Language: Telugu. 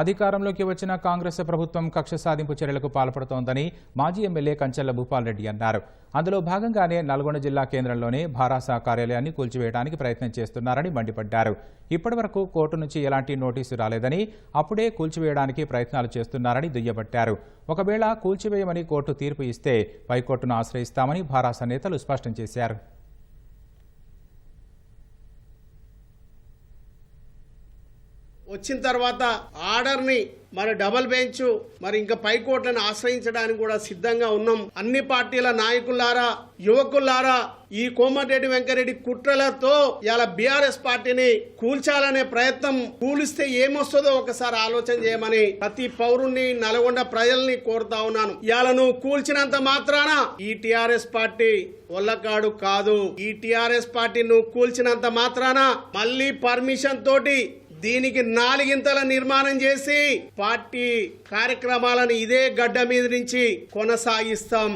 అధికారంలోకి వచ్చిన కాంగ్రెస్ ప్రభుత్వం కక్ష సాధింపు చర్యలకు పాల్పడుతోందని మాజీ ఎమ్మెల్యే కంచెల్ల భూపాల్ రెడ్డి అన్నారు. అందులో భాగంగానే నల్గొండ జిల్లా కేంద్రంలోనే భారాసా కార్యాలయాన్ని కూల్చివేయడానికి ప్రయత్నం చేస్తున్నారని మండిపడ్డారు. ఇప్పటివరకు కోర్టు నుంచి ఎలాంటి నోటీసు రాలేదని అప్పుడే కూల్చివేయడానికి ప్రయత్నాలు చేస్తున్నారని దుయ్యబట్టారు. ఒకవేళ కూల్చివేయమని కోర్టు తీర్పు ఇస్తే పైకోర్టును ఆశ్రయిస్తామని భారాస నేతలు స్పష్టం చేశారు. వచ్చిన తర్వాత ఆర్డర్ని మరి డబల్ బెంచ్ మరి ఇంకా పైకోట్లను ఆశ్రయించడానికి కూడా సిద్ధంగా ఉన్నాం. అన్ని పార్టీల నాయకులారా యువకులారా ఈ కోమటిరెడ్డి వెంకరెడ్డి కుట్రలతో ఇలా బీఆర్ఎస్ పార్టీని కూల్చాలనే ప్రయత్నం కూలిస్తే ఏమొస్తుందో ఒకసారి ఆలోచన చేయమని ప్రతి పౌరుణ్ణి నల్గొండ ప్రజల్ని కోరుతా ఉన్నాను. ఇలా నువ్వు కూల్చినంత మాత్రాన ఈ టిఆర్ఎస్ పార్టీ ఒల్లకాడు కాదు. ఈ టిఆర్ఎస్ పార్టీ నువ్వు కూల్చినంత మాత్రాన మళ్ళీ పర్మిషన్ తోటి దీనికి నాలుగింతల నిర్మాణం చేసి పార్టీ కార్యక్రమాలను ఇదే గడ్డ మీద నుంచి కొనసాగిస్తాం.